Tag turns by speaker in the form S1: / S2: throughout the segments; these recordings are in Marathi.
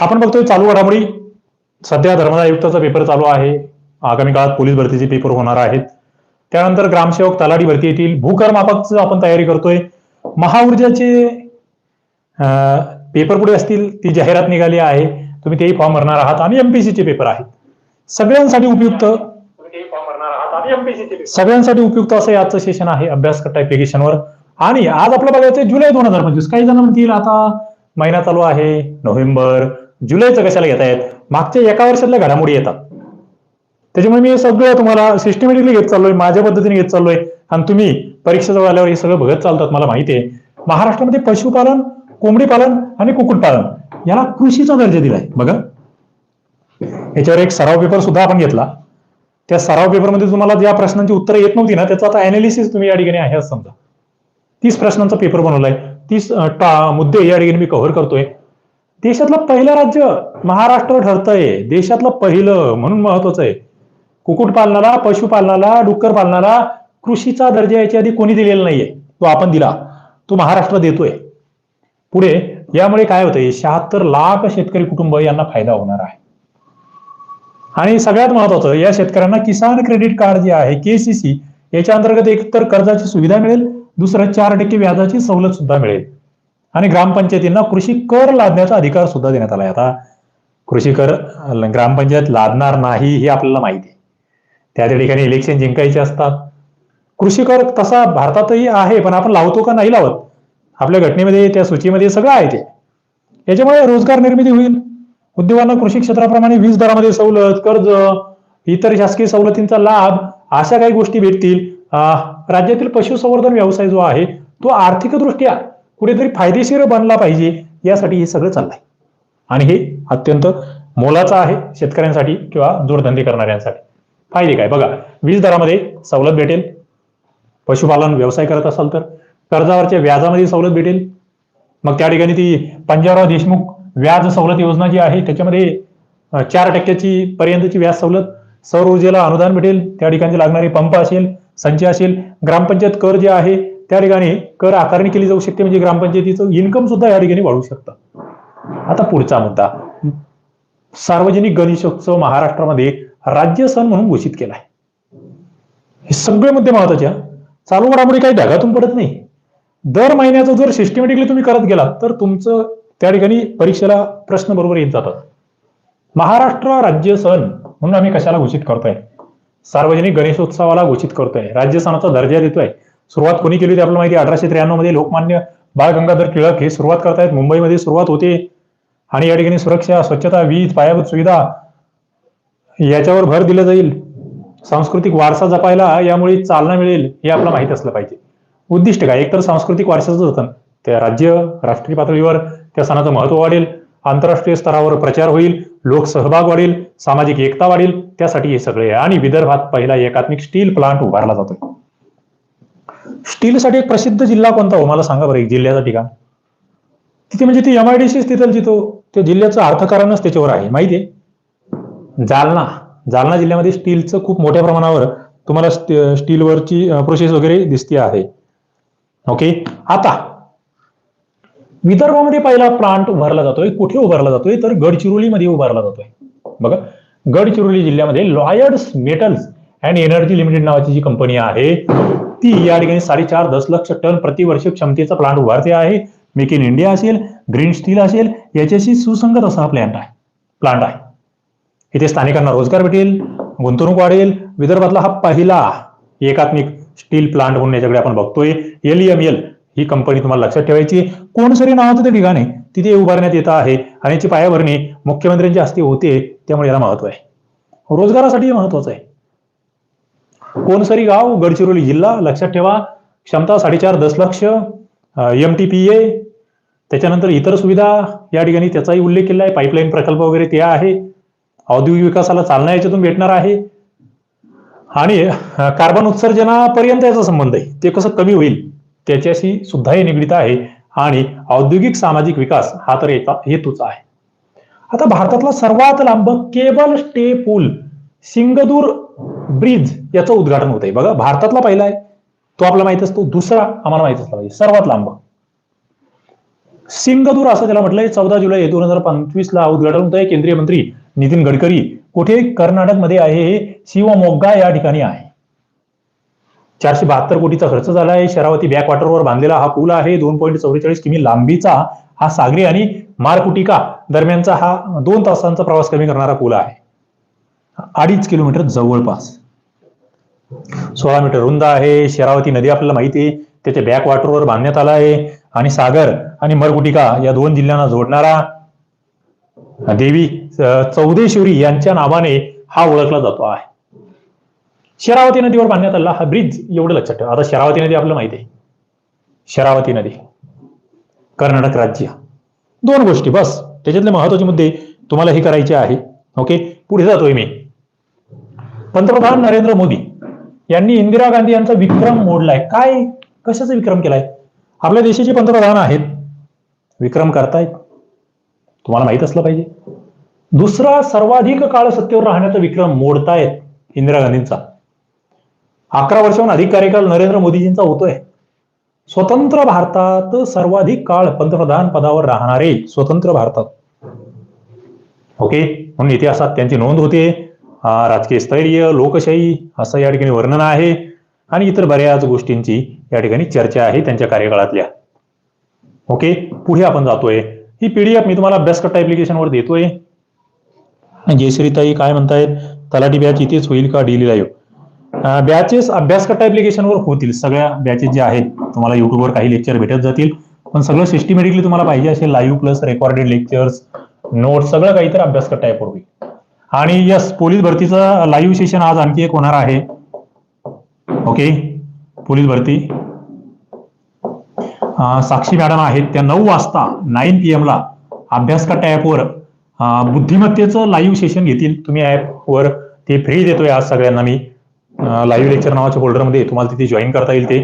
S1: आपण बघतोय चालू घडामोडी. सध्या धर्मदाय आयुक्ताचा पेपर चालू आहे. आगामी काळात पोलीस भरतीचे पेपर होणार आहेत. त्यानंतर ग्रामसेवक तलाठी भरती येतील. भूकरमापकचं आपण तयारी करतोय. महाऊर्जाचे पेपर पुढे असतील. ती जाहिरात निघाली आहे. तुम्ही तेही फॉर्म भरणार आहात. आणि एमपीसीचे पेपर आहेत. सगळ्यांसाठी उपयुक्त. सगळ्यांसाठी उपयुक्त असं याचं आजचं सेशन आहे अभ्यास करता ऍप्लिकेशनवर आणि आज आपलं बघायचं जुलै दोन हजार पंचवीस. काही जण म्हणतील आता महिना चालू आहे. नोव्हेंबर. जुलैचं कशाला घेतायत मागच्या एका वर्षातल्या घडामोडी येतात. त्याच्यामुळे मी सगळं तुम्हाला सिस्टमॅटिकली घेत चाललोय माझ्या पद्धतीने घेत चाललोय. आणि तुम्ही परीक्षा जवळ आल्यावर हे सगळं बघत चालतात मला माहिती आहे. महाराष्ट्रामध्ये पशुपालन कोंबडी पालन आणि कुक्कुटपालन याला कृषीचा दर्जा दिलाय. बघा. याच्यावर एक सराव पेपर सुद्धा आपण घेतला. त्या सराव पेपरमध्ये तुम्हाला ज्या प्रश्नांची उत्तरं येत नव्हती ना त्याचं आता अनालिसिस तुम्ही या ठिकाणी आहे समजा. तीस प्रश्नांचा पेपर बनवलाय. तीस मुद्दे या ठिकाणी मी कव्हर करतोय. देशातलं पहिलं राज्य महाराष्ट्र ठरतंय. देशातलं पहिलं म्हणून महत्वाचं आहे. कुक्कुटपालनाला पशुपालनाला डुक्कर पालनाला कृषीचा दर्जा याच्या आधी कोणी दिलेला नाहीये. तो आपण दिला. तो महाराष्ट्र देतोय. पुढे यामुळे काय होतंय? शहात्तर लाख शेतकरी कुटुंब यांना फायदा होणार आहे. आणि सगळ्यात महत्वाचं या शेतकऱ्यांना किसान क्रेडिट कार्ड जे आहे केसीसी याच्या अंतर्गत एकतर कर्जाची सुविधा मिळेल दुसरं चार टक्के व्याजाची सवलत सुद्धा मिळेल. आणि ग्रामपंचायतींना कृषी कर लादण्याचा अधिकार सुद्धा देण्यात आलाय. आता कृषी कर ग्रामपंचायत लादणार नाही हे आपल्याला माहिती आहे. त्या त्या ठिकाणी इलेक्शन जिंकायचे असतात. कृषी कर तसा भारतातही आहे पण आपण लावतो का नाही लावत? आपल्या घटनेमध्ये त्या सूचीमध्ये सगळं आहे ते. याच्यामुळे रोजगार निर्मिती होईल. उद्योगांना कृषी क्षेत्राप्रमाणे वीज दरामध्ये सवलत कर्ज इतर शासकीय सवलतींचा लाभ अशा काही गोष्टी भेटतील. राज्यातील पशुसंवर्धन व्यवसाय जो आहे तो आर्थिकदृष्ट्या कुठेतरी फायदेशीर बनला पाहिजे यासाठी हे सगळं चाललंय. आणि हे अत्यंत मोलाचं आहे शेतकऱ्यांसाठी किंवा जोडधंदे करणाऱ्यांसाठी. फायदे काय? बघा वीज दरामध्ये सवलत भेटेल. पशुपालन व्यवसाय करत असाल तर कर्जावरच्या व्याजामध्ये सवलत भेटेल. मग त्या ठिकाणी ती पंजाबराव देशमुख व्याज सवलत योजना जी आहे त्याच्यामध्ये चार टक्क्याची पर्यंतची व्याज सवलत सौर ऊर्जेला अनुदान भेटेल. त्या ठिकाणी लागणारे पंप असेल संच असेल ग्रामपंचायत कर जे आहे त्या ठिकाणी कर आकारणी केली जाऊ शकते म्हणजे ग्रामपंचायतीचं इन्कम सुद्धा या ठिकाणी वाढू शकतं. आता पुढचा मुद्दा. सार्वजनिक गणेशोत्सव महाराष्ट्रामध्ये राज्य सण म्हणून घोषित केलाय. हे सगळे मुद्दे महत्त्वाचे चालू घडामोडी काही ढगातून पडत नाही. दर महिन्याचं जर सिस्टमॅटिकली तुम्ही करत गेलात तर तुमचं त्या ठिकाणी परीक्षेला प्रश्न बरोबर येत जातात. महाराष्ट्र राज्य सण म्हणून आम्ही कशाला घोषित करतोय? सार्वजनिक गणेशोत्सवाला घोषित करतोय. राज्य सणाचा दर्जा देतोय. सुरुवात कोणी केली होती आपल्याला माहिती अठराशे त्र्याण्णवमध्ये लोकमान्य बाळ गंगाधर टिळक हे सुरुवात करतायत. मुंबईमध्ये सुरुवात होते. आणि या ठिकाणी सुरक्षा स्वच्छता वीज पायाभूत सुविधा याच्यावर भर दिला जाईल. सांस्कृतिक वारसा जपायला यामुळे चालना मिळेल हे आपल्याला माहीत असलं पाहिजे. उद्दिष्ट काय? एकतर सांस्कृतिक वारशाचं जतन. त्या राज्य राष्ट्रीय पातळीवर त्या सणाचं महत्त्व वाढेल. आंतरराष्ट्रीय स्तरावर प्रचार होईल. लोक सहभाग वाढेल. सामाजिक एकता वाढेल. त्यासाठी हे सगळे आणि विदर्भात पहिला एकात्मिक स्टील प्लांट उभारला जातोय. स्टीलसाठी एक प्रसिद्ध जिल्हा कोणता हो? मला सांगा बरं एक जिल्ह्याचं ठिकाण तिथे म्हणजे ती एमआयडीसी तिथं तो त्या जिल्ह्याचं अर्थकारणच त्याच्यावर आहे माहिती आहे? जालना. जालना जिल्ह्यामध्ये स्टीलचं खूप मोठ्या प्रमाणावर तुम्हाला स्टीलवरची प्रोसेस वगैरे दिसते आहे. ओके आता विदर्भामध्ये पहिला प्लांट उभारला जातोय. कुठे उभारला जातोय? तर गडचिरोलीमध्ये उभारला जातोय. बघा गडचिरोली जिल्ह्यामध्ये Lloyds metals and energy limited नावाची जी कंपनी आहे ती या ठिकाणी साडेचार दशलक्ष टन प्रतिवर्ष क्षमतेचा प्लांट उभारते आहे. मेक इन इंडिया असेल ग्रीन स्टील असेल याच्याशी सुसंगत असा हा प्लांट आहे. प्लांट आहे. इथे स्थानिकांना रोजगार भेटेल गुंतवणूक वाढेल. विदर्भातला हा पहिला एकात्मिक स्टील प्लांट म्हणून याच्याकडे आपण बघतोय. एल ही कंपनी तुम्हाला लक्षात ठेवायची कोणसरी नावाचं ते ठिकाण आहे तिथे उभारण्यात येत आहे आणि याची पायाभरणी मुख्यमंत्र्यांच्या हस्ते होते त्यामुळे याला महत्त्व आहे. रोजगारासाठी महत्वाचं आहे. कोणसरी गाव गडचिरोली जिल्हा लक्षात ठेवा क्षमता साडेचार दशलक्ष एम टी पी ए त्याच्यानंतर इतर सुविधा या ठिकाणी त्याचाही उल्लेख केला आहे. पाईपलाईन प्रकल्प वगैरे ते आहे. औद्योगिक विकासाला चालना याच्यातून भेटणार आहे. आणि कार्बन उत्सर्जनापर्यंत याचा संबंध आहे. ते कसं कमी होईल त्याच्याशी सुद्धा हे निगडीत आहे. आणि औद्योगिक सामाजिक विकास हा तर याचा हेतूच आहे. आता भारतातला सर्वात लांब केबल स्टे पूल सिंगदूर ब्रिज याचं उद्घाटन होत आहे बघा भारतातला पहिला आहे. तो आपला माहीत असतो. दुसरा आम्हाला माहीत असला पाहिजे. सर्वात लांब. सिंगदूर असं त्याला म्हटलंय. चौदा जुलै दोन हजार पंचवीस ला उद्घाटन होत आहे केंद्रीय मंत्री नितीन गडकरी कुठे? कर्नाटकमध्ये आहे हे. शिवमोग्गा या ठिकाणी आहे. चारशे बहात्तर कोटीचा खर्च झाला आहे शरावती बॅकवॉटरवर बांधलेला हा पूल आहे. दोन पॉईंट चौवेचाळीस किमी लांबीचा हा सागरी आणि मारकुटिका दरम्यानचा हा दोन तासांचा प्रवास कमी करणारा पूल आहे. अडीच किलोमीटर जवळपास. सोळा मीटर रुंद आहे. शरावती नदी आपल्याला माहिती आहे. त्याच्या बॅकवॉटरवर बांधण्यात आला आहे. आणि सागर आणि मरगुटिका या दोन जिल्ह्यांना जोडणारा देवी चौदेश्वरी यांच्या नावाने हा ओळखला जातो आहे. शरावती नदीवर बांधण्यात आला हा ब्रिज एवढं लक्षात ठेवा. आता शरावती नदी आपल्याला माहिती आहे. शरावती नदी कर्नाटक राज्य. दोन गोष्टी बस. त्याच्यातले महत्त्वाचे मुद्दे तुम्हाला हे करायचे आहे. ओके पुढे जातोय मी. पंतप्रधान नरेंद्र मोदी यांनी इंदिरा गांधी यांचा विक्रम मोडलाय. काय? कशाचा विक्रम केलाय? आपल्या देशाचे पंतप्रधान आहेत. विक्रम करतायत. तुम्हाला माहीत असलं पाहिजे. दुसरा सर्वाधिक काळ सत्तेवर राहण्याचा विक्रम मोडतायत इंदिरा गांधींचा. अकरा वर्षाहून अधिक कार्यकाळ नरेंद्र मोदीजींचा होतोय. स्वतंत्र भारतात सर्वाधिक काळ पंतप्रधान पदावर राहणारे स्वतंत्र भारतात. ओके म्हणून इतिहासात त्यांची नोंद होते. राजकीय स्थैर्य लोकशाही असं या ठिकाणी वर्णन आहे. आणि इतर बऱ्याच गोष्टींची या ठिकाणी चर्चा आहे त्यांच्या कार्यकाळातल्या. ओके पुढे आपण जातोय. ही पीडीएफ मी तुम्हाला अभ्यासकट्टा ऍप्लिकेशनवर देतोय. जयश्रीताई काय म्हणतायत? तलाठी बॅच इथेच होईल का? डेली लाईव्ह बॅचेस अभ्यासकट्टा ऍप्लिकेशनवर होतील. सगळ्या बॅचेस ज्या आहेत तुम्हाला युट्यूबवर काही लेक्चर भेटत जातील. पण सगळं सिस्टमॅटिकली तुम्हाला पाहिजे असेल live plus recorded lectures notes सगळं काही तर अभ्यासकट्टा करता यापूर्वी आणि यस पोलीस भरतीचं लाईव्ह सेशन आज आणखी एक होणार आहे. ओके पोलीस भरती. साक्षी मॅडम आहेत त्या नऊ वाजता नाईन पी ला अभ्यासकट्टा ॲपवर बुद्धिमत्तेचं लाईव्ह सेशन घेतील. तुम्ही ॲपवर ते फ्री देतोय आज सगळ्यांना मी. लाईव्ह लेक्चर नावाच्या फोल्डरमध्ये तुम्हाला तिथे जॉईन करता येईल ते.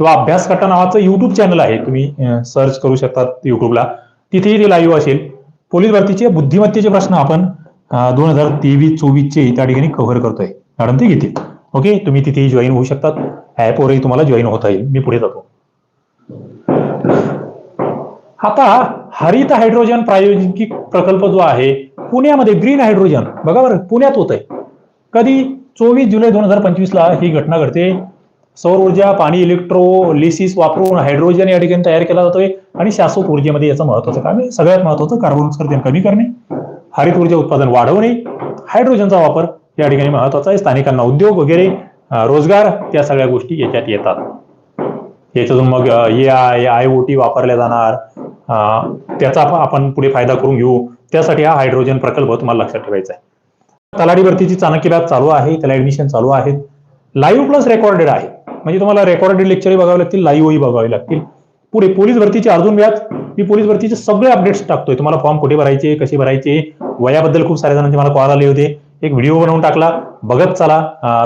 S1: किंवा अभ्यासकट्टा नावाचं युट्यूब चॅनल आहे. तुम्ही सर्च करू शकतात युट्यूबला तिथेही ते लाईव्ह असेल. पोलीस भरतीचे बुद्धिमत्तेचे प्रश्न आपण दोन हजार तेवीस चोवीसचे त्या ठिकाणी कव्हर करतोय. मॅडम ते घेतील. ओके? तुम्ही तिथेही जॉईन होऊ शकतात. ॲपवरही तुम्हाला जॉईन होता येईल. मी पुढे जातो. आता हरित हायड्रोजन प्रायोजिक प्रकल्प जो आहे पुण्यामध्ये ग्रीन हायड्रोजन बघा बरं पुण्यात होत आहे कधी? चोवीस जुलै दोन हजार पंचवीस ला ही घटना घडते. सौर ऊर्जा पाणी इलेक्ट्रोलिसिस वापरून हायड्रोजन या ठिकाणी तयार केला जातोय आणि शाश्वत ऊर्जेमध्ये याचं महत्वाचं काम आहे. सगळ्यात महत्वाचं कार्बन उत्सर्जन कमी करणे हरित ऊर्जा उत्पादन वाढवणे हायड्रोजनचा वापर या ठिकाणी महत्त्वाचा आहे. स्थानिकांना उद्योग वगैरे रोजगार त्या सगळ्या गोष्टी याच्यात येतात. याच्यातून मग A I I O T वापरल्या जाणार. त्याचा आपण पुढे फायदा करून घेऊ. त्यासाठी हा हायड्रोजन प्रकल्प तुम्हाला लक्षात ठेवायचा आहे. तलाठी भरतीची चाणक्य बॅच चालू आहे त्याला ऍडमिशन चालू आहेत. लाईव्ह प्लस रेकॉर्डेड आहे. म्हणजे तुम्हाला रेकॉर्डेड लेक्चरही बघावे लागतील लाईव्हही बघावे लागतील. पुढे पोलीस भरतीची अर्जुन व्याज मी पोलीस भरतीचे सगळे अपडेट्स टाकतोय. तुम्हाला फॉर्म कुठे भरायचे कसे भरायचे? वयाबद्दल खूप साऱ्या जणांचे मला कॉल आले होते. एक व्हिडिओ बनवून टाकला. बघत चला.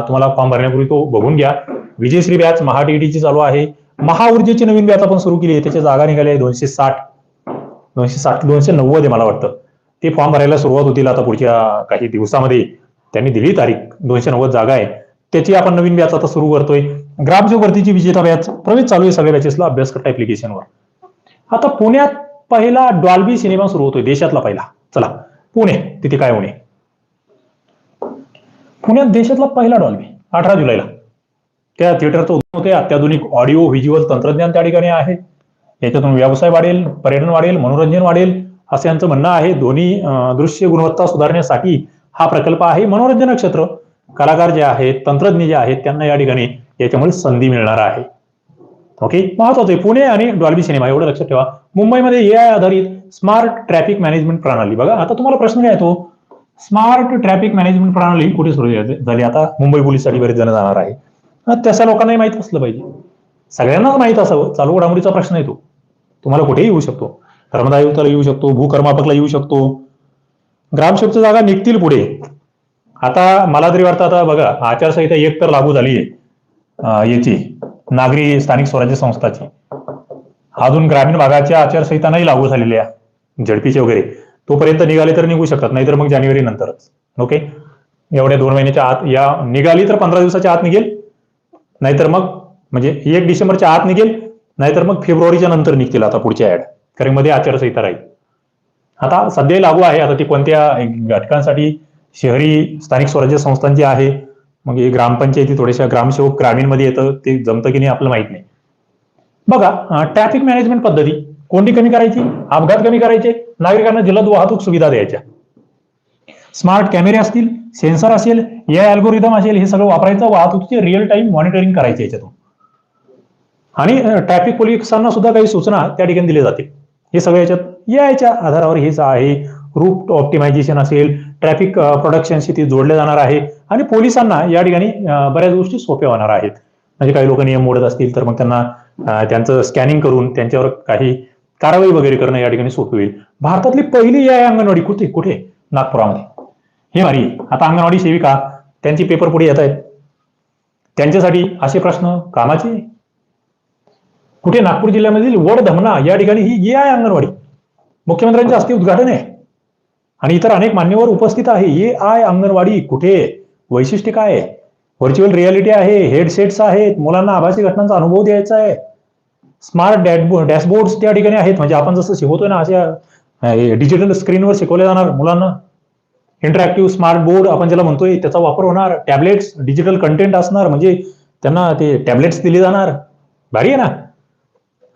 S1: तुम्हाला फॉर्म भरण्यापूर्वी तो बघून घ्या. विजयश्री बॅच महाटीईटीची चालू आहे. महाऊर्जेची नवीन बॅच आपण सुरू केली आहे. त्याच्या जागा निघाल्या दोनशे साठ. दोनशे साठ दोनशे नव्वद आहे मला वाटतं. ते फॉर्म भरायला सुरुवात होतील आता पुढच्या काही दिवसामध्ये. त्यांनी दिली तारीख. दोनशे नव्वद जागा आहे. त्याची आपण नवीन बॅच आता सुरू करतोय. ग्रामसेवक भरतीची विजेता बॅच प्रवेश चालू आहे सगळ्या बॅचेसला अभ्यास करता ऍप्लिकेशनवर आता पुण्यात पहिला डॉल्बी सिनेमा सुरू होतोय देशातला पहिला. चला पुणे तिथे काय होणे? पुण्यात देशातला पहिला डॉल्बी अठरा जुलैला. त्या थिएटरचं उद्घाटन होते अत्याधुनिक ऑडिओ व्हिज्युअल तंत्रज्ञान त्या ठिकाणी आहे. याच्यातून व्यवसाय वाढेल पर्यटन वाढेल मनोरंजन वाढेल असं यांचं म्हणणं आहे. दोन्ही दृश्य गुणवत्ता सुधारण्यासाठी हा प्रकल्प आहे. मनोरंजन क्षेत्र कलाकार जे आहेत तंत्रज्ञ जे आहेत त्यांना या ठिकाणी याच्यामुळे संधी मिळणार आहे. ओके महत्वाचं आहे. पुणे आणि डॉल्बी सिनेमा एवढं लक्षात ठेवा. मुंबईमध्ये ए आय आधारित स्मार्ट ट्रॅफिक मॅनेजमेंट प्रणाली. बघा आता तुम्हाला प्रश्न काय येतो स्मार्ट ट्रॅफिक मॅनेजमेंट प्रणाली कुठे सुरू झाली? आता मुंबई पोलिससाठी बरेच जण जाणार आहे त्याच्या तशा लोकांनाही माहीत असलं पाहिजे. सगळ्यांनाच माहीत असावं. चालू घडामोडीचा प्रश्न येतो तुम्हाला कुठेही येऊ शकतो. कर्मदायुक्ताला येऊ शकतो भूकर्मापकला येऊ शकतो. ग्रामसेवकच्या जागा निघतील पुढे. आता मला तरी वाटतं आता बघा आचारसंहिता एक तर लागू झाली आहे याची नागरी स्थानिक स्वराज्य संस्थाची. अजून ग्रामीण भागाच्या आचारसंहिता नाही लागू झालेल्या झडपीचे वगैरे. तोपर्यंत निघाले तर निघू शकतात नाहीतर मग जानेवारी नंतरच. ओके एवढ्या दोन महिन्याच्या आत या निघाली तर पंधरा दिवसाच्या आत निघेल नाहीतर मग म्हणजे एक डिसेंबरच्या आत निघेल नाहीतर मग फेब्रुवारीच्या नंतर निघतील आता पुढच्या ऍड. कारण मध्ये आचारसंहिता राहील. आता सध्या लागू आहे आता ती कोणत्या घटकांसाठी शहरी स्थानिक स्वराज्य संस्थांची आहे मग हे ग्रामपंचायती थोड्याशा ग्रामसेवक ग्रामीणमध्ये येतं ते जमतं की नाही आपलं माहीत नाही. बघा ट्रॅफिक मॅनेजमेंट पद्धती कोणती कमी करायची? अपघात कमी करायचे नागरिकांना जलद वाहतूक सुविधा द्यायच्या. स्मार्ट कॅमेरे असतील सेन्सर असेल या अल्गोरिदम असेल हे सगळं वापरायचं वाहतुकीचे रिअल टाइम मॉनिटरिंग करायचे याच्यातून. आणि ट्रॅफिक पोलिसांना सुद्धा काही सूचना त्या ठिकाणी दिल्या जातील. हे सगळं याच्यात याच्या आधारावर हेच आहे. रूट ऑप्टिमायझेशन असेल ट्रॅफिक प्रोडक्शनशी ती जोडले जाणार आहे आणि पोलिसांना या ठिकाणी बऱ्याच गोष्टी सोप्या होणार आहेत. म्हणजे काही लोक नियम मोडत असतील तर मग त्यांना त्यांचं स्कॅनिंग करून त्यांच्यावर काही कारवाई वगैरे करणं या ठिकाणी सोपी होईल. भारतातली पहिली या अंगणवाडी कुठे? कुठे? नागपुरामध्ये. हे भारी. आता अंगणवाडी सेविका त्यांची पेपर पुढे येत आहेत. त्यांच्यासाठी असे प्रश्न कामाचे? कुठे? नागपूर जिल्ह्यामधील वड धमना या ठिकाणी ही ये आहे अंगणवाडी. मुख्यमंत्र्यांच्या हस्ते उद्घाटन आहे. आणि इतर अनेक मान्यवर उपस्थित आहे. ये आय अंगणवाडी कुठे? वैशिष्ट्य काय? आहे व्हर्च्युअल रियालिटी आहे हेडसेट्स आहेत. मुलांना आभासी घटनांचा अनुभव द्यायचा आहे. स्मार्ट डॅशबोर्ड डॅशबोर्ड त्या ठिकाणी आहेत. म्हणजे आपण जसं शिकवतोय ना अशा डिजिटल स्क्रीनवर शिकवले जाणार मुलांना. इंटरॅक्टिव्ह स्मार्ट बोर्ड आपण ज्याला म्हणतोय त्याचा वापर होणार. टॅबलेट्स डिजिटल कंटेंट असणार. म्हणजे त्यांना ते टॅबलेट्स दिले जाणार. भारी आहे ना?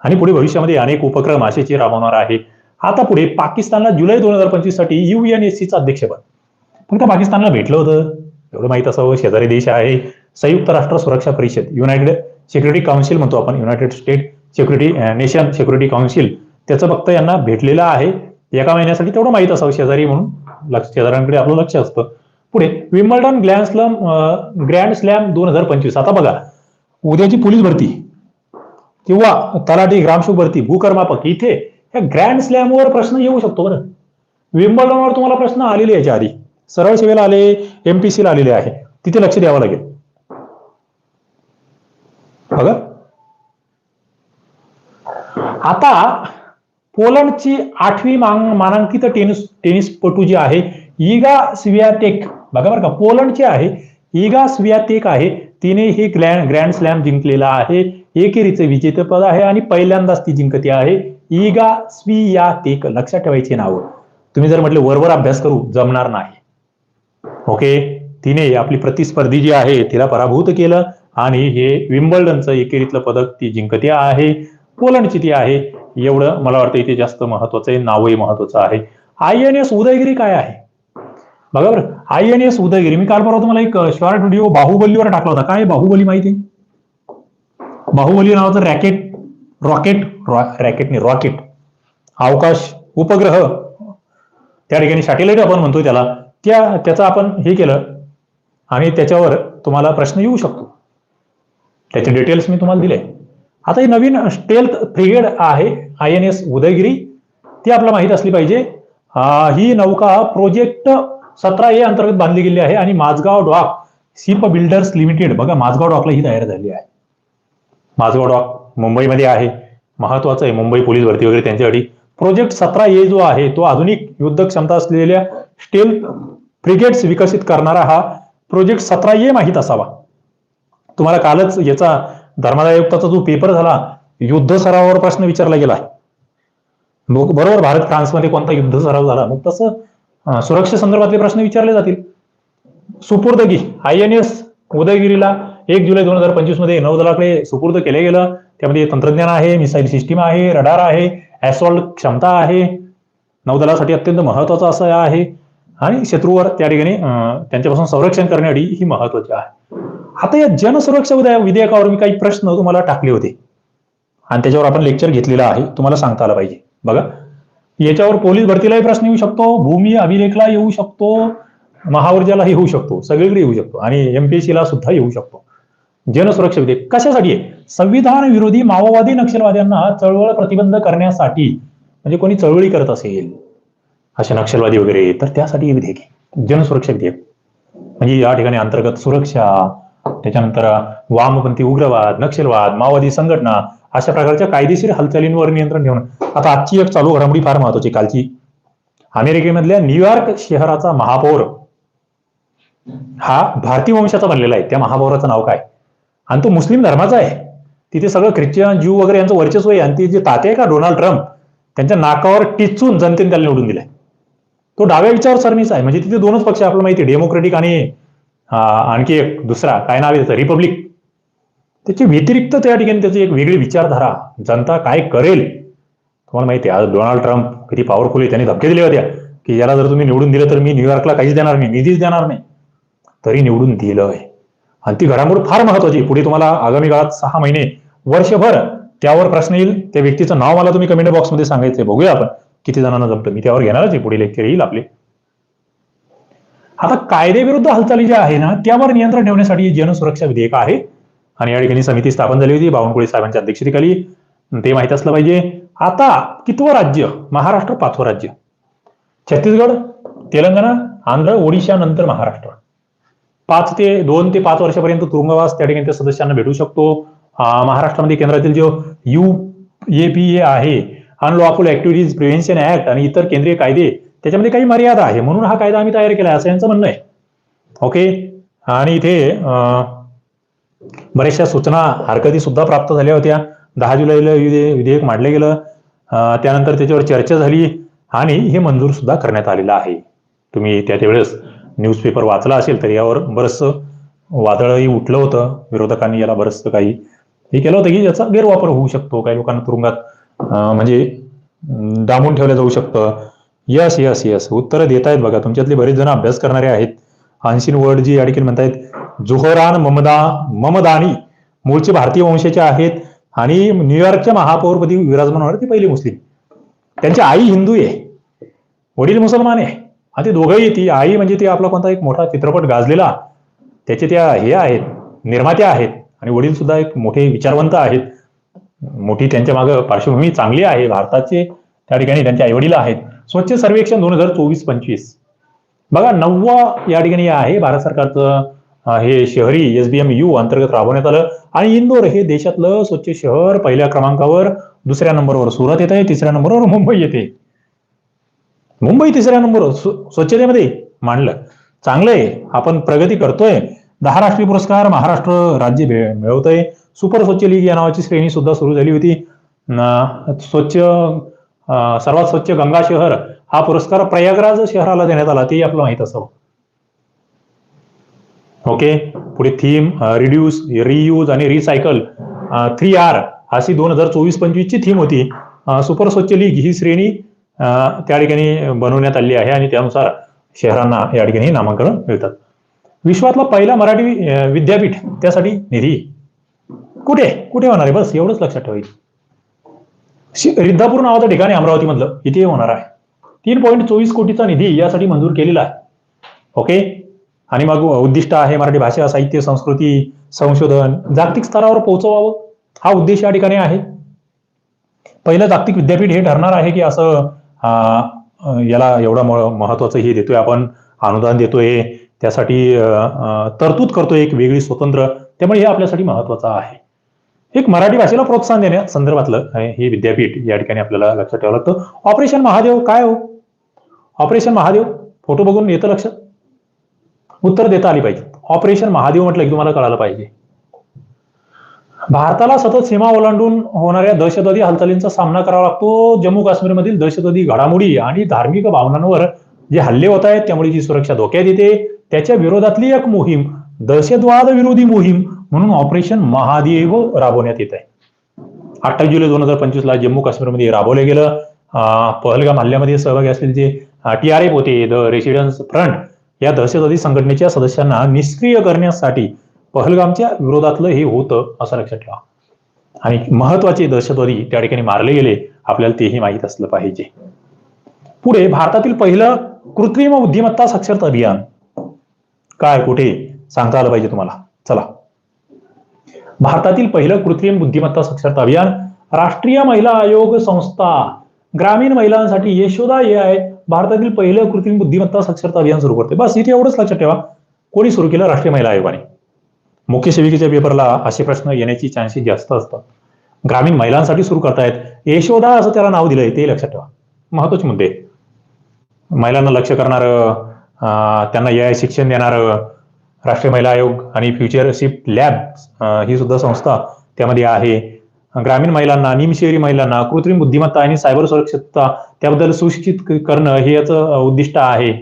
S1: आणि पुढे भविष्यामध्ये अनेक उपक्रम असेचे राबवणार आहे. आता पुढे पाकिस्तानला जुलै दोन हजार पंचवीससाठी युएनएससीचं अध्यक्षपद. फक्त पाकिस्तानला भेटलं होतं? एवढं माहीत असावं शेजारी देश आहे. संयुक्त राष्ट्र सुरक्षा परिषद युनायटेड सिक्युरिटी काउन्सिल म्हणतो आपण united state security nation security council त्याचं फक्त यांना भेटलेलं आहे. एका महिन्यासाठी तेवढं माहीत असावं शेजारी म्हणून. लक्ष शेजाऱ्यांकडे आपलं लक्ष असतं. पुढे Wimbledon grand slam grand slam दोन हजार पंचवीस. आता बघा उद्याची पोलीस भरती किंवा तलाठी ग्रामसेवक भरती भूकर्मापक इथे या ग्रँड स्लॅमवर प्रश्न येऊ शकतो बरं. विम्बल्डनवर तुम्हाला प्रश्न आलेले याच्या आधी. सरळ सेवेला आले एमपीसीला आलेले आहे. तिथे लक्ष द्यावं लागेल. बघा. आता पोलंडची आठवी मानांकित टेनिस टेनिसपटू जी आहे इगा स्वियाटेक बघा बरं का पोलंडची आहे इगा स्वियाटेक आहे तिने हे ग्रँड ग्रँड स्लॅम जिंकलेला आहे. एकेरीचं विजेतेपद आहे आणि पहिल्यांदाच ती जिंकते आहे. इगा तेक लक्षात ठेवायची नावं. तुम्ही जर म्हटले वरवर अभ्यास करू जमणार नाही. ओके? तिने आपली प्रतिस्पर्धी जी आहे तिला पराभूत केलं आणि हे विम्बल्डनचं एकेरीतलं पदक ती जिंकते आहे. पोलंडची ती आहे. एवढं मला वाटतं इथे जास्त महत्वाचं आहे नावही महत्वाचं आहे. आय एन एस उदयगिरी काय आहे? बघा बरं आय एन एस उदयगिरी. मी काल परवा तुम्हाला एक शॉर्ट व्हिडिओ बाहुबलीवर टाकला होता. काय बाहुबली माहिती? बाहुबली नावाचं रॅकेट रॉकेट रॉ रॅकेटने रॉकेट अवकाश उपग्रह. त्या ठिकाणी सॅटेलाइट आपण म्हणतो त्याला. त्या त्याचं आपण हे केलं. आणि त्याच्यावर तुम्हाला प्रश्न येऊ शकतो. त्याचे डिटेल्स मी तुम्हाला दिले. आता ही नवीन स्टेल्थ फ्रिगेड आहे आय एन एस उदयगिरी. ती आपल्याला माहीत असली पाहिजे. ही नौका प्रोजेक्ट सतरा ए अंतर्गत बांधली गेली आहे आणि Mazagon dock ship builders limited. बघा माझगाव डॉकला ही तयार झाली आहे. माझगाव डॉक मुंबईमध्ये आहे. महत्वाचं आहे मुंबई पोलीस भरती वगैरे त्यांच्यासाठी. प्रोजेक्ट सतरा ए जो आहे तो आधुनिक युद्ध क्षमता असलेल्या स्टील फ्रिगेट्स विकसित करणारा हा प्रोजेक्ट सतरा ए माहीत असावा. तुम्हाला कालच याचा धर्मादाय आयुक्ताचा जो पेपर झाला युद्ध सरावावर प्रश्न विचारला गेला मग बरोबर भारत फ्रान्समध्ये कोणता युद्ध सराव झाला? मग तसं सुरक्षा संदर्भातले प्रश्न विचारले जातील. सुपूर्दगी आय एन एस उदयगिरीला एक जुलै दोन हजार पंचवीसमध्ये नौदलाकडे सुपूर्द केलं गेलं. त्यामध्ये तंत्रज्ञान आहे मिसाईल सिस्टीम आहे रडार आहे ॲसॉल्ट क्षमता आहे नौदलासाठी अत्यंत महत्वाचं असं आहे आणि शत्रूवर त्या ठिकाणी त्यांच्यापासून संरक्षण करण्यासाठी ही महत्वाची आहे. आता या जनसुरक्षा विधेयकावर मी काही प्रश्न तुम्हाला टाकले होते. आणि त्याच्यावर आपण लेक्चर घेतलेला आहे. तुम्हाला सांगता आलं पाहिजे. बघा. याच्यावर पोलीस भरतीलाही प्रश्न येऊ शकतो भूमी अभिलेखला येऊ शकतो महाऊर्जालाही येऊ शकतो सगळीकडे येऊ शकतो आणि एमपीएससी ला सुद्धा येऊ शकतो. जनसुरक्षा विधेयक. कशासाठी आहे? संविधान विरोधी माओवादी नक्षलवाद्यांना चळवळ प्रतिबंध करण्यासाठी. म्हणजे कोणी चळवळी करत असेल असे नक्षलवादी वगैरे तर त्यासाठी हे विधेयक आहे. जनसुरक्षा विधेयक. म्हणजे या ठिकाणी अंतर्गत सुरक्षा त्याच्यानंतर वामपंथी उग्रवाद नक्षलवाद माओवादी संघटना अशा प्रकारच्या कायदेशीर हालचालींवर नियंत्रण ठेवणं. आता आजची एक चालू घडामोडी फार महत्वाची कालची. अमेरिकेमधल्या न्यूयॉर्क शहराचा महापौर. हा भारतीय वंशाचा बनलेला आहे. त्या महापौराचं नाव काय? आणि तो मुस्लिम धर्माचा आहे. तिथे सगळं ख्रिश्चन ज्यू वगैरे यांचं वर्चस्व आहे. आणि ते जे ताते आहे का डोनाल्ड ट्रम्प त्यांच्या नाकावर टिचून जनतेने त्याला निवडून दिलाय. तो डाव्या विचार विचारसरणीचा आहे. म्हणजे तिथे दोनच पक्ष आपल्याला माहिती आहे. डेमोक्रेटिक आणि आणखी एक दुसरा काय नाव आहे त्याचं? रिपब्लिक. त्याच्या व्यतिरिक्त त्या ठिकाणी त्याची एक वेगळी विचारधारा जनता काय करेल? तुम्हाला माहिती आहे आज डोनाल्ड ट्रम्प किती पॉवरफुल आहे. त्यांनी धक्के दिले होत्या की याला जर तुम्ही निवडून दिलं तर मी न्यूयॉर्कला काहीच देणार नाही निधीच देणार नाही. तरी निवडून दिलं आहे आणि ती घडामोड फार महत्वाची पुढे तुम्हाला आगामी काळात सहा महिने वर्षभर त्यावर प्रश्न येईल. त्या व्यक्तीचं नाव मला तुम्ही कमेंट बॉक्समध्ये सांगायचंय. बघूया आपण किती जणांना जमतं मी त्यावर घेणारच आहे. पुढे लेक्चर येईल आपले. आता कायदेविरुद्ध हालचाली ज्या आहे ना त्यावर नियंत्रण ठेवण्यासाठी जनसुरक्षा विधेयक आहे. आणि या ठिकाणी समिती स्थापन झाली होती. बावनकुळे साहेबांच्या अध्यक्षतेखाली. ते माहीत असलं पाहिजे. आता कितवं राज्य? महाराष्ट्र पाचवं राज्य. छत्तीसगड तेलंगणा आंध्र ओडिशा नंतर महाराष्ट्र. पाच ते दोन ते पाच वर्षापर्यंत तुरुंगवास त्या ठिकाणी त्या सदस्यांना भेटू शकतो. महाराष्ट्रामध्ये केंद्रातील जो यू ए पी ए आहे अनलॉफुल ऍक्टिव्हिटीज प्रिव्हेन्शन ऍक्ट आणि इतर केंद्रीय कायदे त्याच्यामध्ये काही मर्यादा आहे. म्हणून हा कायदा आम्ही तयार केला आहे असं यांचं म्हणणं आहे. ओके आणि इथे बऱ्याचशा सूचना हरकती सुद्धा प्राप्त झाल्या होत्या. दहा जुलैला विधेयक मांडलं गेलं. त्यानंतर त्याच्यावर चर्चा झाली आणि हे मंजूर सुद्धा करण्यात आलेलं आहे. तुम्ही त्या त्यावेळेस न्यूजपेपर वाचला असेल तर यावर बरंचसं वादळही उठलं होतं. विरोधकांनी याला बरंचसं काही हे केलं होतं की याचा गैरवापर होऊ शकतो. काही लोकांना तुरुंगात म्हणजे डांबून ठेवलं जाऊ शकतं. Yes yes yes. उत्तरं देत आहेत बघा. तुमच्यातले बरेच जण अभ्यास करणारे आहेत. हानसीन वर्ड जी या ठिकाणी म्हणतायत जुहरान ममदा ममदानी मूळचे भारतीय वंशाचे आहेत आणि न्यूयॉर्कच्या महापौरपदी विराजमान होणार ती पहिली मुस्लिम. त्यांची आई हिंदू आहे. वडील मुसलमान आहे. आणि ते दोघंही ती आई म्हणजे ती आपला कोणता एक मोठा चित्रपट गाजलेला त्याचे त्या हे आहेत निर्मात्या आहेत आणि वडील सुद्धा एक मोठे विचारवंत आहेत. मोठी त्यांच्या मागे पार्श्वभूमी चांगली आहे भारताचे त्या ठिकाणी त्यांचे आईवडील आहेत. स्वच्छ सर्वेक्षण दोन हजार चोवीस पंचवीस. बघा नववा या ठिकाणी आहे भारत सरकारचं हे शहरी एस बी एम यू अंतर्गत राबवण्यात आलं. आणि इंदोर हे देशातलं स्वच्छ शहर पहिल्या क्रमांकावर दुसऱ्या नंबरवर सुरत येते तिसऱ्या नंबरवर मुंबई येते. मुंबई तिसऱ्या नंबरवर स्व- स्वच्छतेमध्ये मांडलं. चांगलं आहे. आपण प्रगती करतोय. दहा राष्ट्रीय पुरस्कार महाराष्ट्र राज्य भे- मिळवतंय. सुपर स्वच्छ लीग या नावाची श्रेणी सुद्धा सुरू झाली होती. स्वच्छ सर्वात स्वच्छ गंगा शहर हा पुरस्कार प्रयागराज शहराला देण्यात आला. ते आपलं माहीत असावं. ओके? पुढे थीम रिड्यूस रियूज आणि रिसायकल थ्री आर अशी दोन हजार चोवीस पंचवीस ची थीम होती. सुपर स्वच्छ लीग ही श्रेणी त्या ठिकाणी बनवण्यात आली आहे आणि त्यानुसार शहरांना या ठिकाणी नामांकन मिळतात. विश्वातला पहिला मराठी विद्यापीठ त्यासाठी निधी. कुठे? कुठे होणार आहे? बस एवढंच लक्षात ठेवायचं रिद्धापूर नावाचं ठिकाण आहे अमरावतीमधलं. इथे होणार आहे. तीन पॉईंट चोवीस कोटीचा निधी यासाठी मंजूर केलेला आहे. ओके? आणि मग उद्दिष्ट आहे मराठी भाषा साहित्य संस्कृती संशोधन जागतिक स्तरावर पोहोचवावं. हा उद्देश या ठिकाणी आहे. पहिलं जागतिक विद्यापीठ हे ठरणार आहे की असं याला एवढा म- महत्वाचं हे देतोय आपण अनुदान देतोय त्यासाठी तरतूद करतोय एक वेगळी स्वतंत्र त्यामुळे हे आपल्यासाठी महत्वाचं आहे. एक मराठी भाषेला प्रोत्साहन देण्या संदर्भातलं हे हे विद्यापीठ या ठिकाणी आपल्याला लक्षात ठेवावं लागतं. ऑपरेशन महादेव काय हो? ऑपरेशन महादेव? फोटो बघून येतं लक्षात उत्तर देता आली पाहिजे. ऑपरेशन महादेव म्हटलं की तुम्हाला कळालं पाहिजे. भारताला सतत सीमा ओलांडून होणाऱ्या दहशतवादी हालचालींचा सामना करावा लागतो. जम्मू काश्मीरमधील दहशतवादी घडामोडी आणि धार्मिक भावनांवर जे हल्ले होत आहेत त्यामुळे जी सुरक्षा धोक्यात येते त्याच्या विरोधातली एक मोहीम दहशतवाद विरोधी मोहीम म्हणून ऑपरेशन महादेव राबवण्यात येत आहे. अठ्ठावीस जुलै दोन हजार पंचवीस ला जम्मू काश्मीरमध्ये राबवलं गेलं. पहलगाम हल्ल्यामध्ये सहभागी असलेले जे टी आर एफ होते द रेसिडेन्स फ्रंट या दहशतवादी संघटनेच्या सदस्यांना निष्क्रिय करण्यासाठी पहलगामच्या विरोधातलं हे होतं असं लक्षात ठेवा. आणि महत्त्वाचे दहशतवादी त्या ठिकाणी मारले गेले आपल्याला तेही माहीत असलं पाहिजे. पुढे भारतातील पहिलं कृत्रिम बुद्धिमत्ता साक्षरता अभियान काय कुठे? सांगता आलं पाहिजे तुम्हाला. चला. भारतातील पहिलं कृत्रिम बुद्धिमत्ता साक्षरता अभियान राष्ट्रीय महिला आयोग संस्था ग्रामीण महिलांसाठी यशोदा ए आहे भारतातील पहिलं कृत्रिम बुद्धिमत्ता साक्षरता अभियान सुरू करते. बस इथे एवढंच लक्षात ठेवा. कोणी सुरू केलं? राष्ट्रीय महिला आयोगाने. मुख्य सेविकेच्या पेपरला असे प्रश्न येण्याची चान्सेस जास्त असतात. ग्रामीण महिलांसाठी सुरू करतायत. यशोदा असं त्याला नाव दिलंय ते लक्षात ठेवा. महत्त्वाचे मुद्दे. महिलांना लक्ष करणार त्यांना या शिक्षण देणार राष्ट्रीय महिला आयोग आणि फ्युचरशिप लॅब ही सुद्धा संस्था त्यामध्ये आहे. ग्रामीण महिलांना निमशहरी महिलांना कृत्रिम बुद्धिमत्ता आणि सायबर सुरक्षितता त्याबद्दल सुशिक्षित करणं हे याचं उद्दिष्ट आहे.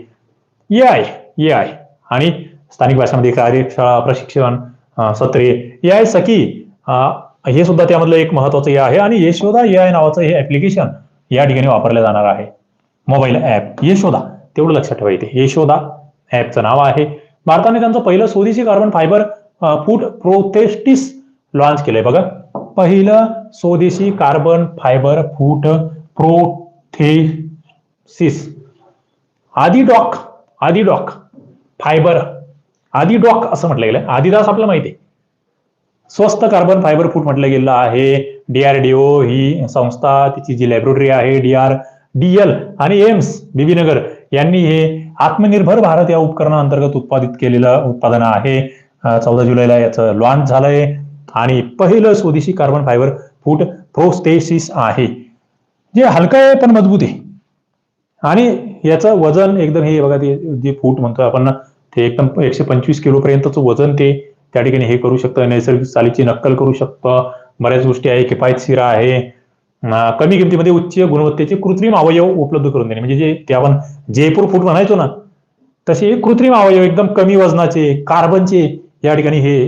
S1: ए आय ए आय आणि स्थानिक भाषामध्ये कार्यशाळा प्रशिक्षण सत्रे. A I Sakhi. हे सुद्धा त्यामधलं एक महत्वाचं हे आहे आणि यशोदा ए आय नावाचं हे ऍप्लिकेशन या ठिकाणी वापरलं जाणार आहे. Mobile app Yashoda. तेवढं लक्षात ठेवा इथे. यशोदा ऍपचं नाव आहे. भारताने त्यांचं पहिलं स्वदेशी carbon fibre foot prosthesis launch केलंय. बघा. पहिलं स्वदेशी carbon fibre foot prosthesis Adidoc. Adidoc. Fibre Adidoc असं म्हटलं गेलं. आदिदास आपल्याला माहिती आहे. स्वस्त कार्बन फायबर फूड म्हटलं गेलं आहे. डीआरडीओ ही संस्था तिची जी लॅबोरेटरी आहे डीआर डीएल आणि एम्स बीबीनगर यांनी हे आत्मनिर्भर भारत या उपकरणाअंतर्गत उत्पादित केलेलं उत्पादन आहे. चौदा जुलैला याचं लॉन्च झालंय. आणि पहिलं स्वदेशी कार्बन फायबर फूट प्रोस्टेसिस आहे. जे हलकं आहे पण मजबूत आहे. आणि याचं वजन एकदम हे बघा ते जे फूट म्हणतोय आपण ते एकदम एकशे पंचवीस किलोपर्यंतचं वजन ते त्या ठिकाणी हे करू शकतं नैसर्गिक चालीची नक्कल करू शकतं. बऱ्याच गोष्टी आहे किफायतशीर आहे. कमी किमतीमध्ये उच्च गुणवत्तेचे कृत्रिम अवयव उपलब्ध करून देणे. म्हणजे जे ते आपण जयपूर फूड म्हणायचो ना तसे कृत्रिम अवयव एकदम कमी वजनाचे कार्बनचे या ठिकाणी हे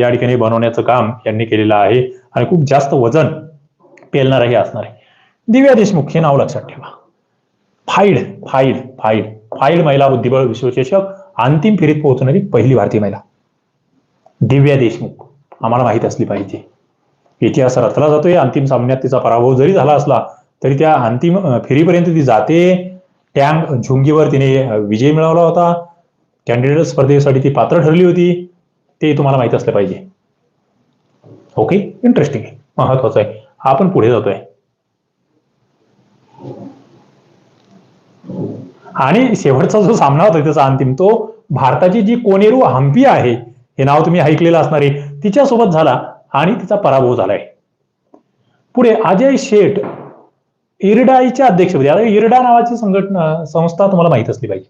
S1: या ठिकाणी बनवण्याचं काम यांनी केलेलं आहे. आणि खूप जास्त वजन पेलणार हे असणार आहे. दिव्या देशमुख हे नाव लक्षात ठेवा. फाईड फाईड फाईड फाईड महिला बुद्धिबळ विश्वचषक अंतिम फेरीत पोहोचणारी पहिली भारतीय महिला. दिव्या देशमुख. आम्हाला माहीत असली पाहिजे. इतिहास रचला जातोय अंतिम सामन्यात. तिचा पराभव जरी झाला असला तरी त्या अंतिम फेरीपर्यंत ती जाते. टँग झुंगीवर तिने विजय मिळवला होता. कॅन्डिडेट स्पर्धेसाठी ती पात्र ठरली होती. ते तुम्हाला माहीत असलं पाहिजे. ओके इंटरेस्टिंग महत्वाचं आहे. आपण पुढे जातोय. आणि शेवटचा जो सामना होता त्याचा अंतिम तो भारताची जी कोनेरू हम्पी आहे हे नाव तुम्ही ऐकलेलं असणार आहे तिच्यासोबत झाला आणि तिचा पराभव झालाय. पुढे अजय शेठ इरडाईच्या अध्यक्षपदी आता इरडा नावाची संघटना संस्था तुम्हाला माहीत असली पाहिजे.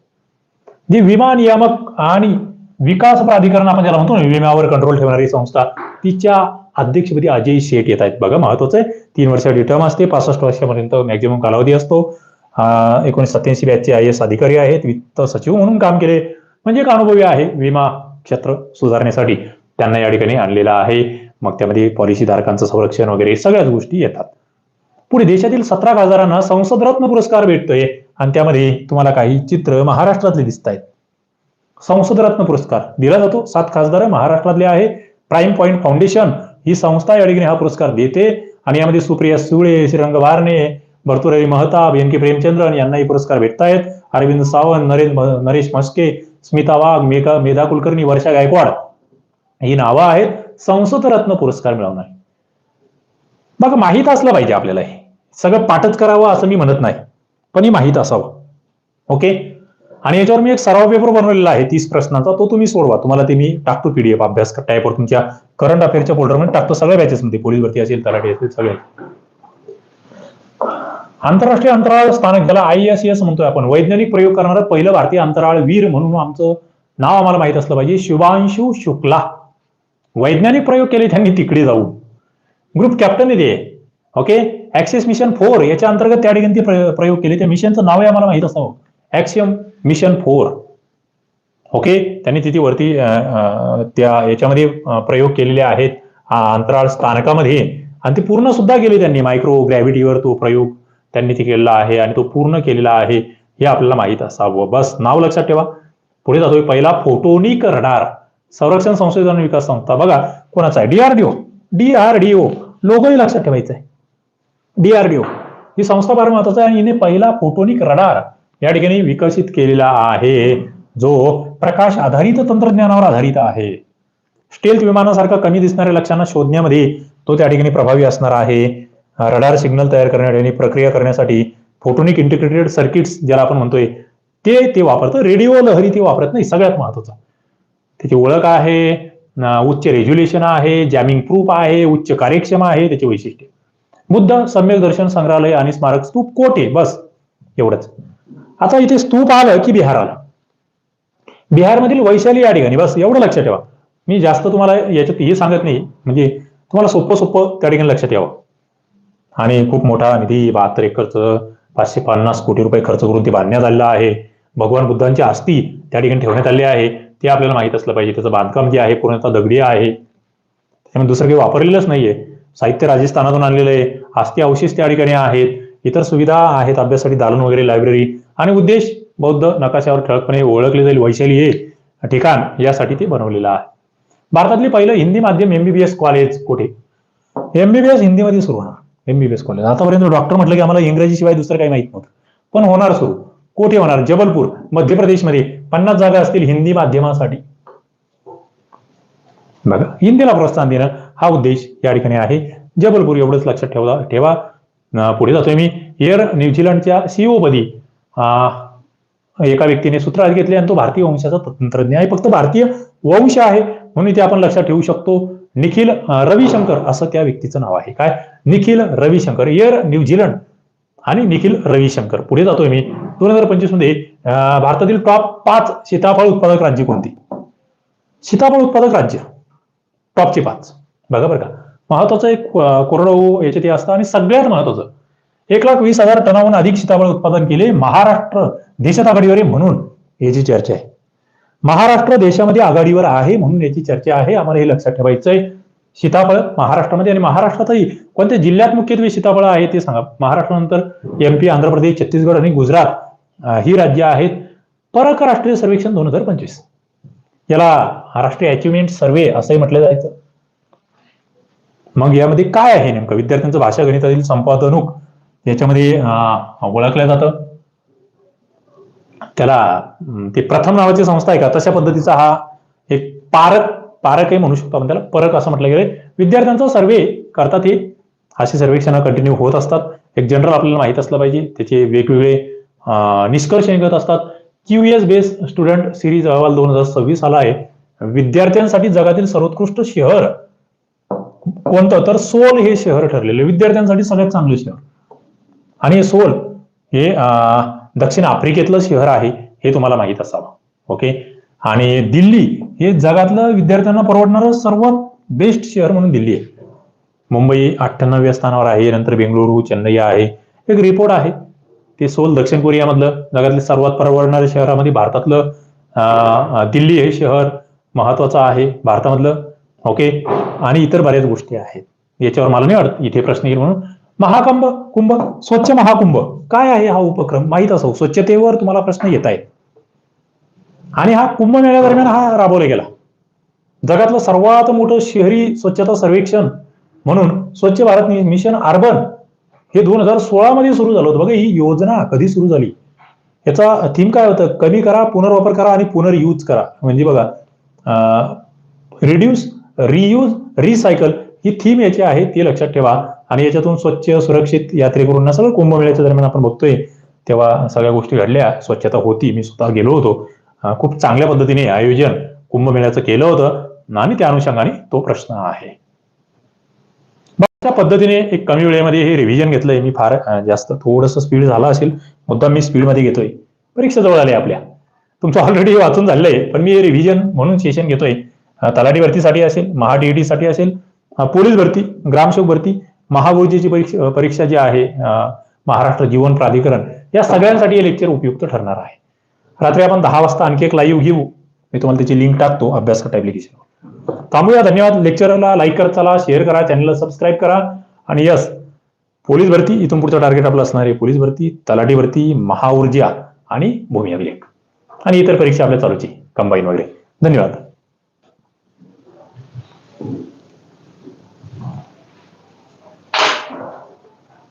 S1: जी विमा नियामक आणि विकास प्राधिकरण आपण ज्याला म्हणतो ना विम्यावर कंट्रोल ठेवणारी संस्था तिच्या अध्यक्षपदी अजय शेठ येत आहेत. बघा महत्वाचं आहे. तीन वर्षाची टर्म असते पासष्ट वर्षापर्यंत मॅक्झिमम कालावधी असतो. एकोणीस सत्याऐंशी बॅचचे आय एस अधिकारी आहेत वित्त सचिव म्हणून काम केले. म्हणजे एक अनुभवी आहे विमा क्षेत्र सुधारण्यासाठी त्यांना या ठिकाणी आणलेला आहे. मग त्यामध्ये पॉलिसी धारकांचं संरक्षण वगैरे सगळ्याच गोष्टी येतात. पुढे देशातील सतरा खासदारांना संसद रत्न पुरस्कार भेटतोय. आणि त्यामध्ये तुम्हाला काही चित्र महाराष्ट्रातले दिसत आहेत संसद रत्न पुरस्कार दिला जातो. सात खासदार महाराष्ट्रातले आहे प्राईम पॉईंट फाउंडेशन ही संस्था या ठिकाणी हा पुरस्कार देते. आणि यामध्ये सुप्रिया सुळे श्रीरंग वारणे भरतुरवी महताब एन के प्रेमचंद्रन यांनाही पुरस्कार भेटतायत. अरविंद सावंत नरेंद्र नरेश म्हस्के स्मिता वाघ मेघा मेधा कुलकर्णी वर्षा गायकवाड ही नावं आहेत. संसद रत्न पुरस्कार मिळवणार. बघा माहीत असलं पाहिजे आपल्याला हे. सगळं पाठच करावं असं मी म्हणत नाही. पण हे माहीत असावं. ओके? आणि याच्यावर मी एक सराव पेपर बनवलेला आहे. तीस प्रश्नांचा. तो तुम्ही सोडवा. तुम्हाला ते मी टाकतो पीडीएफ अभ्यास. टाईपवर तुमच्या करंट अफेअरच्या फोल्डरमध्ये टाकतो. सगळ्या बॅचेसमध्ये पोलीस भरती असेल तलाठी असेल सगळे आंतरराष्ट्रीय अंतराळ स्थानक ज्याला आय एस एस म्हणतोय आपण वैज्ञानिक प्रयोग करणारं पहिलं भारतीय अंतराळ वीर म्हणून आमचं नाव आम्हाला माहीत असलं पाहिजे शुभांशु शुक्ला. वैज्ञानिक प्रयोग केले त्यांनी तिकडे जाऊन. ग्रुप कॅप्टन आहे ते. ओके ऍक्सेस मिशन फोर याच्या अंतर्गत त्या ठिकाणी प्रयोग केले. त्या मिशनचं नाव आम्हाला माहीत असावं. ऍक्सियम मिशन फोर ओके त्यांनी तिथे वरती त्या याच्यामध्ये प्रयोग केलेले आहेत अंतराळ स्थानकामध्ये. आणि ते पूर्ण सुद्धा केले त्यांनी. मायक्रो ग्रॅव्हिटीवर तो प्रयोग. त्यांनी ते केलेला आहे आणि तो पूर्ण केलेला आहे हे आपल्याला माहीत असावं. बस नाव लक्षात ठेवा. पुढे जातोय पहिला फोटोनी करणार. संरक्षण संशोधन विकास संस्था. बघा कोणाचा आहे? डीआरडीओ डीआरडीओ लोगोही लक्षात ठेवायचा आहे डीआरडीओ ही संस्था फार महत्त्वाचा आहे आणि हिने पहिला फोटोनिक रडार या ठिकाणी विकसित केलेला आहे. जो प्रकाश आधारित तंत्रज्ञानावर आधारित आहे. स्टेल्थ विमानासारखा कमी दिसणाऱ्या लक्ष्यांना शोधण्यामध्ये तो त्या ठिकाणी प्रभावी असणार आहे. रडार सिग्नल तयार करण्यासाठी आणि प्रक्रिया करण्यासाठी फोटोनिक इंटिग्रेटेड सर्किट्स ज्याला आपण म्हणतोय ते ते वापरतं रेडिओ लहरी ते वापरत नाही सगळ्यात महत्वाचं. त्याची ओळख आहे उच्च रेज्युलेशन आहे जॅमिंग प्रूफ आहे उच्च कार्यक्षम आहे त्याची वैशिष्ट्ये. बुद्ध सम्यक दर्शन संग्रहालय आणि स्मारक स्तूप कोटे बस एवढंच. आता इथे स्तूप आलं की बिहार आलं. बिहारमधील वैशाली या ठिकाणी बस एवढं लक्षात ठेवा. मी जास्त तुम्हाला याच्यात हे सांगत नाही म्हणजे तुम्हाला सोपं सोपं त्या ठिकाणी लक्षात यावं. आणि खूप मोठा निधी बहात्तर एकरचं पाचशे पन्नास कोटी रुपये खर्च करून ते बांधण्यात आलेलं आहे. भगवान बुद्धांची अस्थी त्या ठिकाणी ठेवण्यात आली आहे. ते आपल्याला माहीत असलं पाहिजे. त्याचं बांधकाम जे आहे पूर्णतः दगडी आहे. त्यामुळे दुसरं काही वापरलेलंच नाहीये. साहित्य राजस्थानातून आणलेलं आहे. अस्थि अवशेष त्या ठिकाणी आहेत. इतर सुविधा आहेत अभ्यासासाठी दालन वगैरे लायब्ररी आणि उद्देश बौद्ध नकाशावर ठळकपणे ओळखले जाईल वैशाली हे ठिकाण यासाठी ते बनवलेलं आहे. भारतातली पहिलं हिंदी माध्यम एमबीबीएस कॉलेज कुठे? एमबीबीएस हिंदीमध्ये सुरू होणार. एमबीबीएस कॉलेज आतापर्यंत डॉक्टर म्हटलं की आम्हाला इंग्रजीशिवाय दुसरं काही माहीत नव्हतं. पण होणार सुरू. कुठे होणार? जबलपूर मध्य प्रदेशमध्ये पन्नास जागा असतील हिंदी माध्यमासाठी. बघा हिंदीला प्रोत्साहन देणं हा उद्देश या ठिकाणी आहे. जबलपूर एवढंच लक्षात ठेवा. ठेवा पुढे जातोय मी. एअर न्यूझीलंडच्या सीओ पदी एका व्यक्तीने सूत्र घेतले आणि तो भारतीय वंशाचा तंत्रज्ञ आहे. फक्त भारतीय वंश आहे म्हणून ते आपण लक्षात ठेवू शकतो. निखिल रविशंकर असं त्या व्यक्तीचं नाव आहे. काय? निखिल रविशंकर एअर न्यूझीलंड आणि निखिल रविशंकर. पुढे जातोय मी. दोन हजार पंचवीसमध्ये भारतातील टॉप पाच सीताफळ उत्पादक राज्य कोणती? सीताफळ उत्पादक राज्य. टॉपचे पाच. बघा बरं का. महत्वाचं एक कोरडवाहू याचे ते असतं आणि सगळ्यात महत्वाचं एक लाख वीस हजार टनाहून अधिक सीताफळ उत्पादन केले महाराष्ट्र देशात आघाडीवर आहे म्हणून याची चर्चा आहे. महाराष्ट्र देशामध्ये आघाडीवर आहे म्हणून याची चर्चा आहे. आम्हाला हे लक्षात ठेवायचं आहे सीताफळ महाराष्ट्रामध्ये आणि महाराष्ट्रातही कोणत्या जिल्ह्यात मुख्यत्वे सीताफळ आहे ते सांगा. महाराष्ट्रानंतर एमपी आंध्र प्रदेश छत्तीसगड आणि गुजरात ही राज्य आहेत. परक राष्ट्रीय सर्वेक्षण दोन हजार पंचवीस. याला राष्ट्रीय अचिव्हमेंट सर्वे असंही म्हटलं जायचं. मग यामध्ये काय आहे नेमकं? विद्यार्थ्यांचं भाषा गणितातील संपादनुक याच्यामध्ये ओळखलं जातं. त्याला ते प्रथम नावाची संस्था आहे का? तशा पद्धतीचा हा एक पारक पारक आहे म्हणू शकतो आपण त्याला. परक असं म्हटलं गेलं विद्यार्थ्यांचा सर्वे करतात हे. असे सर्वेक्षण कंटिन्यू होत असतात. एक जनरल आपल्याला माहीत असलं पाहिजे. त्याचे वेगवेगळे निष्कर्ष निघत असतात. क्यूएस बेस स्टुडंट सिरीज अहवाल दोन हजार सव्वीस आला आहे. विद्यार्थ्यांसाठी जगातील सर्वोत्कृष्ट शहर कोणतं? तर सोल हे शहर ठरलेलं विद्यार्थ्यांसाठी सगळ्यात चांगलं शहर. आणि हे सोल हे दक्षिण आफ्रिकेतलं शहर आहे हे तुम्हाला माहीत असावं. ओके? आणि दिल्ली हे जगातलं विद्यार्थ्यांना परवडणारं सर्वात बेस्ट शहर म्हणून दिल्ली आहे. मुंबई अठ्ठ्याण्णव्या स्थानावर आहे नंतर बेंगळुरू चेन्नई आहे. एक रिपोर्ट आहे. ते सोल दक्षिण कोरियामधलं जगातले सर्वात परवडणाऱ्या शहरामध्ये भारतातलं दिल्ली हे शहर महत्वाचं आहे भारतामधलं. ओके आणि इतर बऱ्याच गोष्टी आहेत. याच्यावर मला नाही वाटत इथे प्रश्न येईल म्हणून. महाकुंभ कुंभ स्वच्छ महाकुंभ. काय आहे हा उपक्रम? माहीत असो स्वच्छतेवर तुम्हाला प्रश्न येत आहेत. आणि हा कुंभमेळ्या दरम्यान हा राबवला गेला. जगातलं सर्वात मोठं शहरी स्वच्छता सर्वेक्षण म्हणून स्वच्छ भारत मिशन अर्बन हे दोन हजार सोळा मध्ये सुरू झालं होतं. बघा ही योजना कधी सुरू झाली? याचा थीम काय होतं? कमी करा पुनर्वापर करा आणि पुनर्यूज करा. म्हणजे बघा रिड्यूस रियूज रिसायकल ही थीम याची आहे ती लक्षात ठेवा. आणि याच्यातून स्वच्छ सुरक्षित यात्रेकरूंना सगळं कुंभमेळ्याच्या दरम्यान आपण बघतोय. तेव्हा सगळ्या गोष्टी घडल्या. स्वच्छता होती. मी स्वतः गेलो होतो. खूप चांगल्या पद्धतीने आयोजन कुंभमेळ्याचं केलं होतं. आणि त्या अनुषंगाने तो प्रश्न आहे. त्या पद्धतीने एक कमी वेळेमध्ये हे रिव्हिजन घेतलंय. मी फार जास्त थोडंसं स्पीड झाला असेल मुद्दा मी स्पीडमध्ये घेतोय. परीक्षा जवळ आली आपल्या. तुमचं ऑलरेडी वाचून झालंय पण मी रिव्हिजन म्हणून सेशन घेतोय. तलाठी भरतीसाठी असेल महा साठी असेल पोलीस भरती ग्रामसेवक भरती महागुरुजीची परीक्षा परीक्षा जी आहे महाराष्ट्र जीवन प्राधिकरण या सगळ्यांसाठी हे लेक्चर उपयुक्त ठरणार आहे. रात्री आपण दहा वाजता आणखी एक लाईव्ह घेऊ. मी तुम्हाला त्याची लिंक टाकतो अभ्यास ऍप्लिकेशनवर थांबूया. धन्यवाद. लेक्चरला लाईक करत चला. शेअर करा. चॅनलला सबस्क्राईब करा. आणि यस पोलीस भरती इथून पुढचं टार्गेट आपलं असणार आहे. पोलीस भरती तलाठी भरती महाऊर्जा आणि भूमी अभिलेख आणि इतर परीक्षा आपल्या चालूची कंबाईन वगैरे. धन्यवाद.